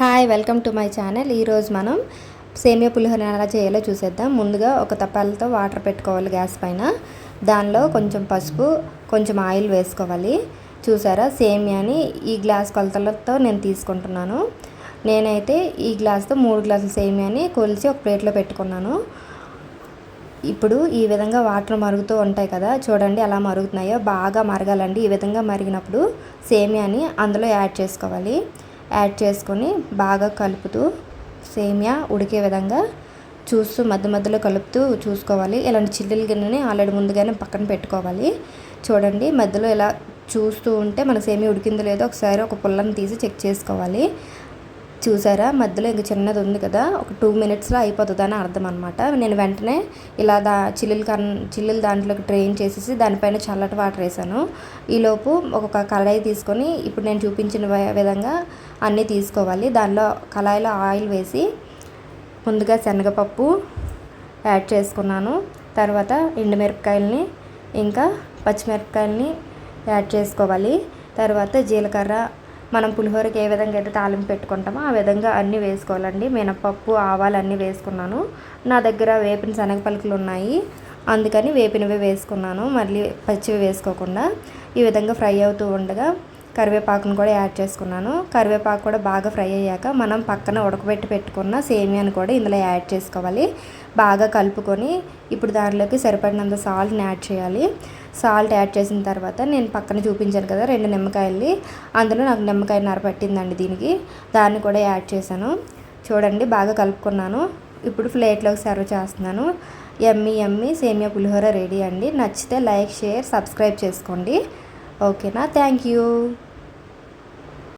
Hi welcome to my channel. ఈరోజు మనం సేమియా పులిహోర ఎలా చేయాలో చూసేద్దాం. ముందుగా ఒక తపాలతో వాటర్ పెట్టుకోవాలి గ్యాస్ పైన. దానిలో కొంచెం పసుపు కొంచెం ఆయిల్ వేసుకోవాలి. చూసారా? సేమియాని ఈ గ్లాస్ కొలతలతో నేను తీసుకుంటున్నాను. నేనైతే ఈ గ్లాస్తో మూడు గ్లాసుల సేమియాని కొలిచి ఒక ప్లేట్లో పెట్టుకున్నాను. ఇప్పుడు ఈ విధంగా వాటర్ మరుగుతూ ఉంటాయి కదా చూడండి ఎలా మరుగుతున్నాయో. బాగా మరగాలండి. ఈ విధంగా మరిగినప్పుడు సేమియాని అందులో యాడ్ చేసుకోవాలి. యాడ్ చేసుకొని బాగా కలుపుతూ సేమియా ఉడికే విధంగా చూస్తూ మధ్య మధ్యలో కలుపుతూ చూసుకోవాలి. ఇలాంటి చిల్లుల గిన్నెని ఆల్రెడీ ముందుగానే పక్కన పెట్టుకోవాలి. చూడండి మధ్యలో ఇలా చూస్తూ ఉంటే మన సేమియా ఉడికిందో లేదో ఒకసారి ఒక పుల్లని తీసి చెక్ చేసుకోవాలి. చూసారా? మధ్యలో ఇంక చిన్నది ఉంది కదా ఒక టూ మినిట్స్లో అయిపోతుంది అని అర్థం అనమాట నేను వెంటనే ఇలా దా చిల్లులు కన్ చిల్లులు దాంట్లోకి ట్రైన్ చేసేసి దానిపైన చల్లటి వాటర్ వేసాను. ఈలోపు ఒక కళాయి తీసుకొని ఇప్పుడు నేను చూపించిన విధంగా అన్నీ తీసుకోవాలి. దానిలో కళాయిలో ఆయిల్ వేసి ముందుగా శనగపప్పు యాడ్ చేసుకున్నాను. తర్వాత ఎండుమిరపకాయలని ఇంకా పచ్చిమిరపకాయలని యాడ్ చేసుకోవాలి. తర్వాత జీలకర్ర మనం పులిహోరకి ఏ విధంగా అయితే తాలింపు పెట్టుకుంటామో ఆ విధంగా అన్నీ వేసుకోవాలండి. మినపప్పు ఆవాలు అన్నీ వేసుకున్నాను. నా దగ్గర వేపిన శనగ పలుకులు ఉన్నాయి. అందుకని వేపినవి వేసుకున్నాను. మళ్ళీ పచ్చివి వేసుకోకుండా ఈ విధంగా ఫ్రై అవుతూ ఉండగా కరివేపాకును కూడా యాడ్ చేసుకున్నాను. కరివేపాకు కూడా బాగా ఫ్రై అయ్యాక మనం పక్కన ఉడకబెట్టి పెట్టుకున్న సేమియాను కూడా ఇందులో యాడ్ చేసుకోవాలి. బాగా కలుపుకొని ఇప్పుడు దానిలోకి సరిపడినంత సాల్ట్ని యాడ్ చేయాలి. సాల్ట్ యాడ్ చేసిన తర్వాత నేను పక్కన చూపించాను కదా రెండు నిమ్మకాయలు అందులో నాకు నిమ్మకాయ నర పట్టిందండి దీనికి. దాన్ని కూడా యాడ్ చేశాను. చూడండి బాగా కలుపుకున్నాను. ఇప్పుడు ప్లేట్లోకి సర్వ్ చేస్తున్నాను. ఎమ్మి ఎమ్మి సేమియా పులిహోర రెడీ అండి. నచ్చితే లైక్ షేర్ సబ్స్క్రైబ్ చేసుకోండి. ఓకేనా? Thank you.